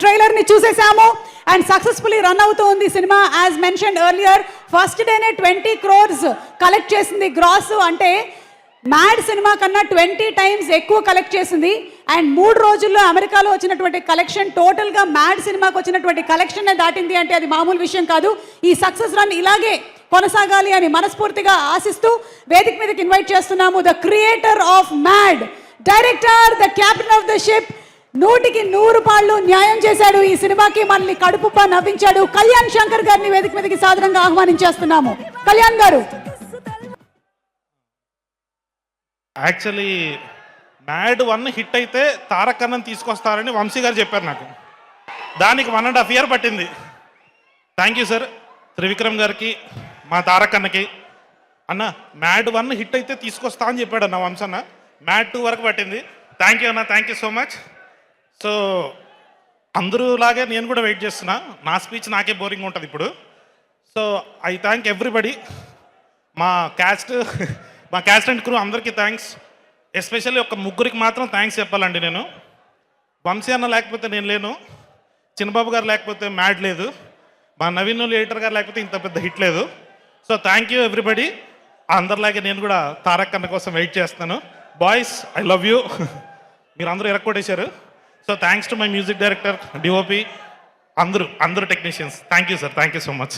ట్రైలర్ని చూసేసాము. And successfully run అవుతోంది cinema. As mention earlier first డేనే ట్వంటీ క్రోర్స్ కలెక్ట్ చేసింది గ్రాస్ అంటే మ్యాడ్ సినిమా కన్నా ట్వంటీ టైమ్స్ ఎక్కువ కలెక్ట్ చేసింది. అండ్ మూడు రోజుల్లో అమెరికాలో వచ్చినటువంటి కలెక్షన్ టోటల్గా మ్యాడ్ సినిమాకి వచ్చినటువంటి కలెక్షన్ దాటింది అంటే అది మామూలు విషయం కాదు. ఈ సక్సెస్ రన్ ఇలాగే కొనసాగాలి అని మనస్ఫూర్తిగా ఆశిస్తూ వేదిక మీదకి ఇన్వైట్ చేస్తున్నాము. The creator of Mad director the captain of the ship నూటికి నూరు పాళ్ళు న్యాయం చేశాడు. ఈ సినిమాకి మనల్ని కడుపుబ్బా నవ్వించాడు. కళ్యాణ్ శంకర్ గారిని వేదిక మీదకి సాధారణంగా ఆహ్వానించేస్తున్నాము. Kalyan garu. Actually Mad one hit అయితే తారకన్నం తీసుకొస్తారని వంశీ గారు చెప్పారు నాకు. దానికి వన్ అండ్ హాఫ్ ఇయర్ పట్టింది. థ్యాంక్ యూ సార్ త్రివిక్రమ్ గారికి మా తారక్ అన్నకి. అన్న మ్యాడ్ వన్ హిట్ అయితే తీసుకొస్తా అని చెప్పాడు అన్న వంశన్న. మ్యాడ్ టూ వరకు పట్టింది. థ్యాంక్ యూ అన్న. Thank you so much so అందరూ లాగే నేను కూడా వెయిట్ చేస్తున్నా. నా స్పీచ్ నాకే బోరింగ్ ఉంటుంది ఇప్పుడు. So I thank everybody. మా క్యాస్ట్ మా క్యాస్ట్ అండ్ క్రూ అందరికీ థ్యాంక్స్ ఎస్పెషల్లీ ఒక ముగ్గురికి మాత్రం థ్యాంక్స్ చెప్పాలండి నేను. వంశీ అన్న లేకపోతే నేను లేను. చిన్నబాబు గారు లేకపోతే మ్యాడ్ లేదు. మా నవీన్ ఎడిటర్ గారు లేకపోతే ఇంత పెద్ద హిట్ లేదు. So thank you everybody. అందరిలాగే నేను కూడా తారక్ అన్న కోసం వెయిట్ చేస్తాను బాయ్స్ ఐ లవ్ యూ. మీరు అందరూ ఎరక్కొట్టేశారు. So thanks to my music director DOP అందరూ అందరూ technicians thank you sir thank you so much